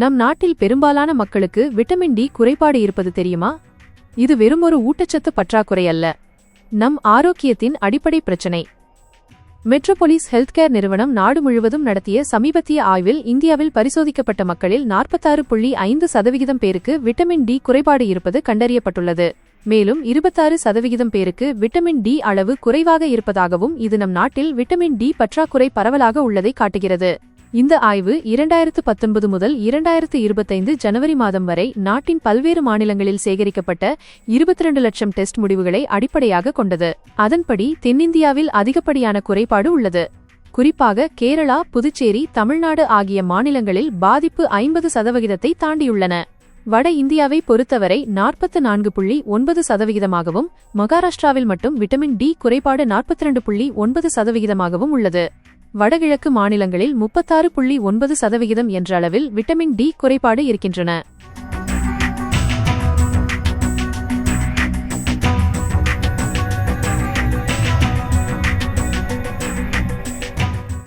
நம் நாட்டில் பெரும்பாலான மக்களுக்கு விட்டமின் டி குறைபாடு இருப்பது தெரியுமா? இது வெறும் ஒரு ஊட்டச்சத்து பற்றாக்குறை அல்ல. நம் ஆரோக்கியத்தின் அடிப்படை பிரச்சினை. மெட்ரோபொலிஸ் ஹெல்த் கேர் நிறுவனம் நாடு முழுவதும் நடத்திய சமீபத்திய ஆய்வில் இந்தியாவில் பரிசோதிக்கப்பட்ட மக்களில் நாற்பத்தாறு புள்ளி ஐந்து சதவிகிதம் பேருக்கு விட்டமின் டி குறைபாடு இருப்பது கண்டறியப்பட்டுள்ளது. மேலும் இருபத்தாறு சதவிகிதம் பேருக்கு விட்டமின் டி அளவு குறைவாக இருப்பதாகவும் இது நம் நாட்டில் விட்டமின் டி பற்றாக்குறை பரவலாக உள்ளதை காட்டுகிறது. இந்த ஆய்வு இரண்டாயிரத்து பத்தொன்பது முதல் இரண்டாயிரத்து இருபத்தைந்து ஜனவரி மாதம் வரை நாட்டின் பல்வேறு மாநிலங்களில் சேகரிக்கப்பட்ட இருபத்தி ரெண்டு லட்சம் டெஸ்ட் முடிவுகளை அடிப்படையாக கொண்டது. அதன்படி தென்னிந்தியாவில் அதிகப்படியான குறைபாடு உள்ளது. குறிப்பாக கேரளா புதுச்சேரி தமிழ்நாடு ஆகிய மாநிலங்களில் பாதிப்பு ஐம்பது சதவிகிதத்தை தாண்டியுள்ளன. வட இந்தியாவை பொறுத்தவரை நாற்பத்து நான்கு புள்ளி ஒன்பது சதவிகிதமாகவும் மகாராஷ்டிராவில் மட்டும் விட்டமின் டி குறைபாடு நாற்பத்தி ரெண்டு புள்ளி ஒன்பது சதவிகிதமாகவும் உள்ளது. வடகிழக்கு மாநிலங்களில் முப்பத்தாறு புள்ளி ஒன்பது சதவிகிதம் என்ற அளவில் விட்டமின் டி குறைபாடு இருக்கின்றன.